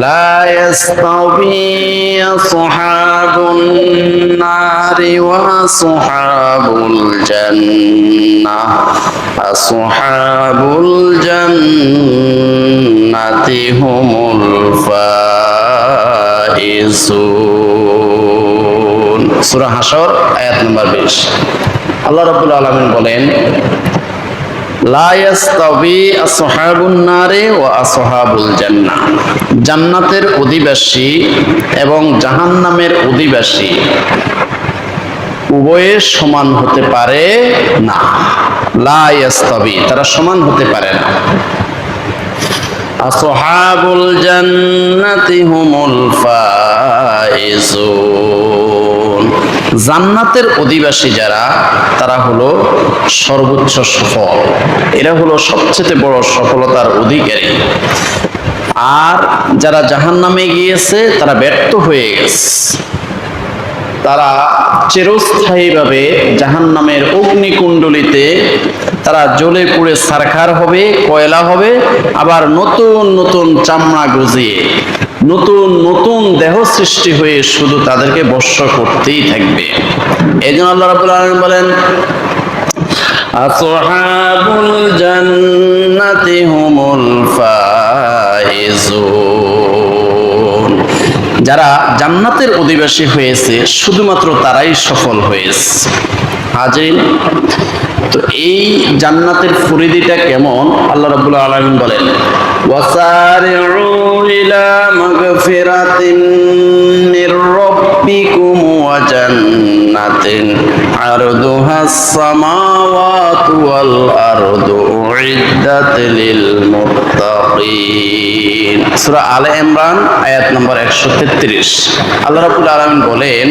لا يستوي أصحاب النار وأصحاب الجنة أصحاب الجنة هم الفائزون সূরা হাসর আয়াত নম্বর 20 আল্লাহ রাব্বুল আলামিন বলেন জান্নাতের অধিবাসী এবং জাহান্নামের অধিবাসী উভয়ে সমান হতে পারে না। লা ইয়াস্তাবি তারা সমান হতে পারে না। আসহাবুল জান্নাতি হুমুল ফাইজুন। জান্নাতের অধিবাসী যারা, তারা হলো সর্বোচ্চ সফল। এরা হলো সবচেয়ে বড় সফলতার অধিকারী। আর যারা জাহান্নামে গিয়েছে, তারা ব্যর্থ হয়ে গেছে। তারা চিরস্থায়ীভাবে জাহান্নামের অগ্নিকুণ্ডলিতে, তারা জ্বলে পুড়ে সারখার হবে, কয়লা হবে, আবার নতুন নতুন চামড়া গজিয়ে নতুন নতুন দেহ সৃষ্টি হয়ে শুধু তাদেরকে বর্ষ করতেই থাকবে। এই জন্য আল্লাহ রাবুল আলম বলেন, আসহাবুল জান্নাতি হুমুল ফাইজুন। যারা জান্নাতের অধিবাসী হয়েছে, শুধুমাত্র তারাই সফল হয়েছে। হাজির? তো এই জান্নাতের ফরিদিটা কেমন? আল্লাহ রাব্বুল আলামিন বলেন ওয়াসারিউ ইলা মাগফিরাতিন মির রাব্বিকুম ওয়া জান্নাতিন আরদুহাস উইদ্দাত লিল মুত্তাকিন সূরা আলে ইমরান, আয়াত নম্বর 133 আল্লাহ রাব্বুল আলামিন বলেন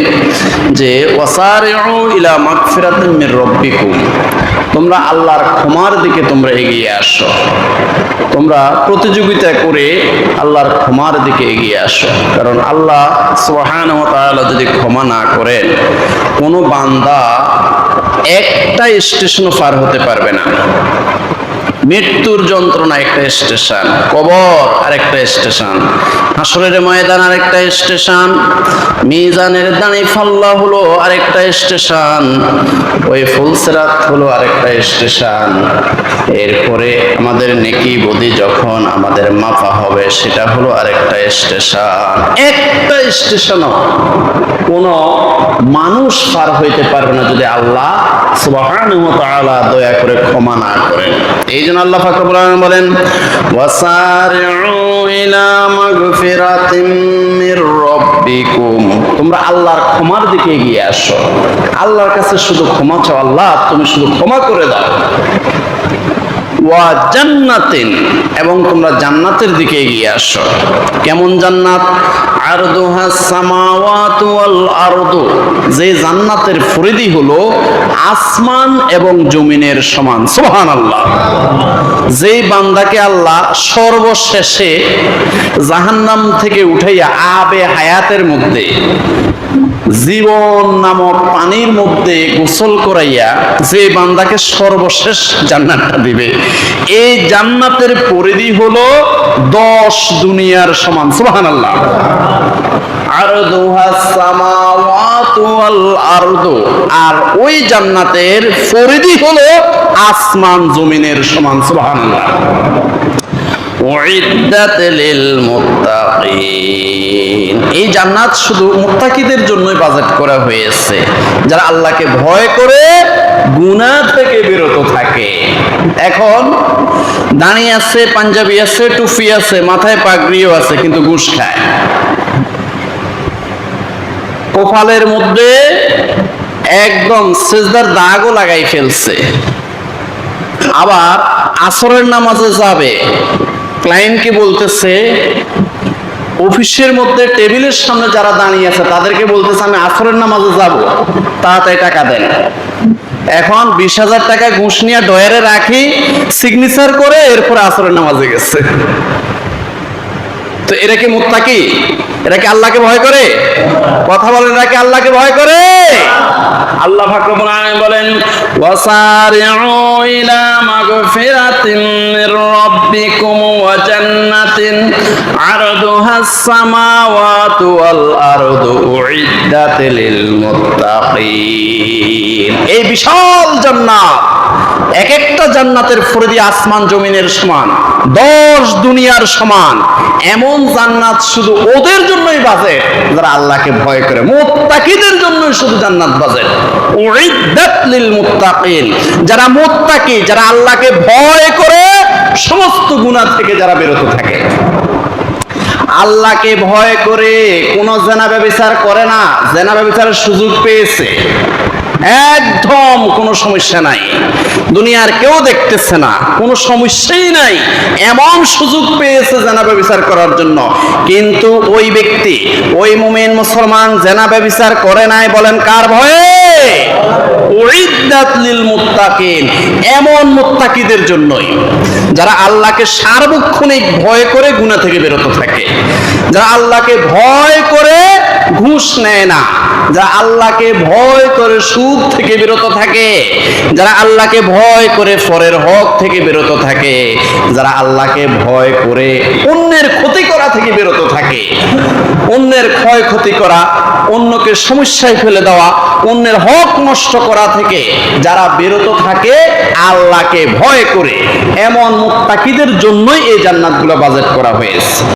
যে, ওয়াসারিউ ইলা মাগফিরাতিন মির রাব্বিকুম। তোমরা আল্লাহর ক্ষমার দিকে তোমরা এগিয়ে আসো। তোমরা প্রতিযোগিতা করে আল্লাহর ক্ষমার দিকে এগিয়ে আসো। কারণ আল্লাহ সোহান যদি ক্ষমা না করেন, কোনো বান্দা একটা স্টেশনও পার হতে পারবে না। মৃত্যুর যন্ত্রণা একটা স্টেশন, কবর আরেকটা স্টেশন, হাসরের ময়দান আরেকটা স্টেশন, মিজানের দানি ফাল্লা হলো আরেকটা স্টেশন, ওই ফুলসেরাত হলো আরেকটা স্টেশন। এরপরে আমাদের নেকি বদি যখন আমাদের মাপা হবে, সেটা হলো আরেকটা স্টেশন। একটা স্টেশনও কোনো মানুষ পার হইতে পারবে না যদি আল্লাহ দয়া করে ক্ষমা না করেন। এই জন্য আল্লাহ আলামিন বলেন তোমরা আল্লাহর ক্ষমার দিকে এগিয়ে আসো। আল্লাহর কাছে শুধু ক্ষমা চাও, আল্লাহ, তুমি শুধু ক্ষমা করে দাও। জান্নাতিন, এবং তোমরা জান্নাতের দিকে এগিয়ে আসো। কেমন জান্নাত? আরদুহা আরদু। যে জান্নাতের ফরিদি হলো আসমান এবং জমিনের সমান। সুবহানাল্লাহ। যে বান্দাকে আল্লাহ সর্বশেষে জাহান্নাম থেকে উঠাইয়া আবে হায়াতের মধ্যে, জীবন নামক পানির মধ্যে গোসল করাইয়া, যে বান্দাকে সর্বশেষ জান্নাতটা দিবে। এই জান্নাতের পরিধি হলো দশ দুনিয়ার সমান সুবাহান আল্লাহ আর ওই জান্নাতের পরিধি হলো আসমান জমিনের সমান সুবাহান আল্লাহ এই জান্নাত শুধু মুত্তাকিদের জন্যই বাজেট করা হয়েছে। যারা আল্লাহকে ভয় করে, গুনাহ থেকে বিরত থাকে। এখন দাঁড়িয়ে আছে, পাঞ্জাবি আছে, টুপি আছে, মাথায় পাগড়িও আছে, কিন্তু ঘুষ খায়। কপালের মধ্যে একদম সেজদার দাগও লাগাই ফেলছে। আবার আসরের নামাজে যাবে। ক্লায়েন্টকে বলতেছে? অফিসের মধ্যে টেবিলের সামনে যারা দাঁড়িয়ে আছে, তাদেরকে বলতেছে, আমি আসরের নামাজে যাব। তাড়াতাড়ি টাকা দেন। এখন বিশ হাজার টাকা ঘুষ নিয়ে ডয়ারে রাখি সিগনেচার করে এরপর আসরের নামাজে গেছে। তো এরা কি মুত্তাকি? এরা কি আল্লাহকে ভয় করে? কথা বলেন, এরা কি আল্লাহকে ভয় করে? আল্লাহ ফাকরুল আলামিন বলেন রাব্বিকুম ওয়া জান্নাতিন আরদুহাস সামাওয়াতু ওয়াল আরদু উইদ্দাত লিল মুত্তাকিন এই বিশাল জান্নাত এক একটা জান্নাতের ফরদি আসমান জমিনের সমান, দশ দুনিয়ার সমান। এমন জান্নাত শুধু ওদের জন্যই বাজে, যারা আল্লাহকে ভয় করে। মুত্তাকিদের জন্যই শুধু জান্নাত বাজে। উইদ্দাত লিল মুত্তাকিন। যারা মুত্তাকি, যারা আল্লাহকে ভয় করে, সমস্ত গুনাহ থেকে যারা বিরত থাকে। আল্লাহকে ভয় করে কোন জেনা ব্যবচার করে না, জেনা ব্যবচারের সুযোগ পেয়েছে। একদম কোনো সমস্যা নাই। দুনিয়ার কেউ দেখতেছে না, কোনো সমস্যাই নাই। এমন সুযোগ পেয়েছে জেনা ব্যবচার করার জন্য। কিন্তু ওই ব্যক্তি, ওই মুমিন মুসলমান জেনা ব্যবচার করে নাই বলেন কার ভয়ে? এমন মুত্তাকিদের জন্যই। যারা আল্লাহকে সার্বক্ষণিক ভয় করে গুনাহ থেকে বেরোতে থাকে। যারা আল্লাহকে ভয় করে ঘুষ নেয় না। যারা আল্লাহকে ভয় করে সুদ থেকে বিরত থাকে, যারা আল্লাহকে ভয় করে ফরের হক থেকে বিরত থাকে, যারা আল্লাহকে ভয় করে অন্যের ক্ষতি করা থেকে বিরত থাকে, অন্যের ক্ষয় ক্ষতি করা, অন্যকে সমস্যায় ফেলে দেওয়া, অন্যের হক নষ্ট করা থেকে যারা বিরত থাকে, আল্লাহকে ভয় করে। এমন মুত্তাকিদের জন্যই এই জান্নাতগুলো বাজেট করা হয়েছে।